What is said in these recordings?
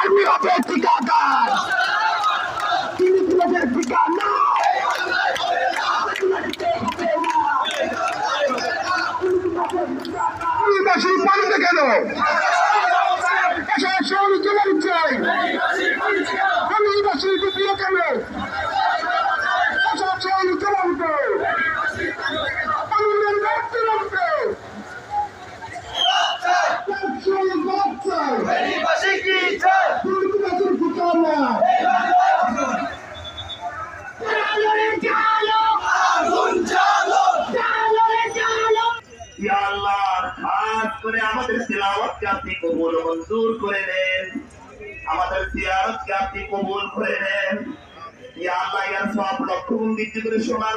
আমি হবে ঠিকাদার তিনি তোমাদের ঠিকানা বেশি পানিতে কেন আমাদের তিলাওয়াতকে আপনি কবুল মঞ্জুর করে নেন? আমাদের জিয়ারতকে আপনি কবুল করে নেন? সব লক্ষ গুণ বৃদ্ধি করে সোনার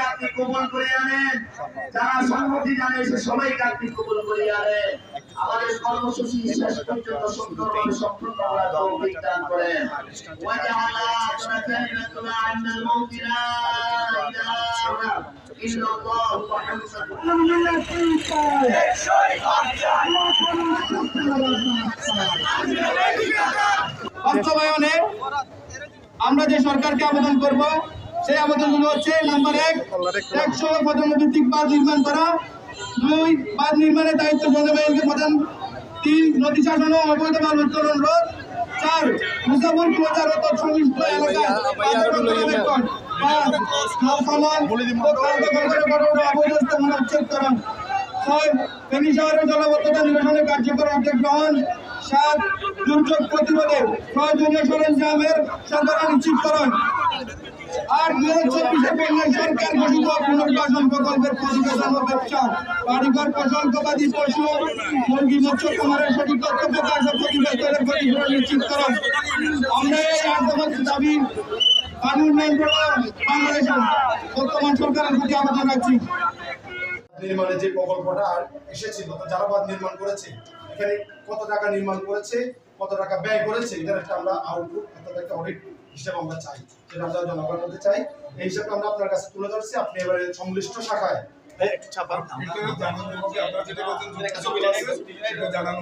আপনি কবুল করে আনেন। যারা সম্মতি জানে সে সবাইকে আপনি কবুল করে আনেন আমাদের কর্মসূচি শেষ পর্যন্ত সম্পূর্ণ তৌফিক দান করেন। আমরা যে সরকারকে আবেদন করব, সেই আবেদনগুলো হচ্ছে নাম্বার এক, একশো পদোন্নতিক বাঁধ নির্মাণ করা দুই বাঁধ নির্মাণের দায়িত্ব জনবাহিনীকে প্রদান তিন নদী শাসন ও অবৈধ মাল উত্তোলন রোধ চার মুসাফর প্রচার ও তৎসংশ্লিষ্ট এলাকায় রক্ষণাবেক্ষণ পাঁচ অবৈধ স্থাপনা উচ্ছেদকরণ ছয় ফেনী শহরের জলবদ্ধতা নিরসনে কার্যকর উদ্যোগ গ্রহণ। সাত দুর্যোগ প্রতিরোধে প্রয়োজনীয় সরঞ্জামের সরবরাহ নিশ্চিতকরণ আর দুই হাজার সরকার ঘোষিত পুনর্বাসন প্রকল্পের পরিবেশন ও ব্যবসা। বাড়িঘর ফসল পশু মুরগি মৎস্য কুমারের সঠিক তথ্য প্রকাশ ও প্রতিবেদনের পরিপূরণ নিশ্চিতকরণ আমরা এই আট দাবি, কানুন মন্ত্রণালয় বাংলাদেশ বর্তমান সরকারের প্রতি আবেদন রাখছি। নির্মাণের যে প্রকল্পটা এসেছিল যারা বাঁধ নির্মাণ করেছে, এখানে কত টাকা নির্মাণ করেছে, কত টাকা ব্যয় করেছে, এটার একটা আমরা আউটপুট অর্থাৎ একটা অডিট হিসেবে আমরা চাই যেটা আমরা জনগণের মধ্যে চাই এই হিসাবে আমরা আপনার কাছে তুলে ধরছি। আপনি এবারে সংশ্লিষ্ট শাখায় জানানো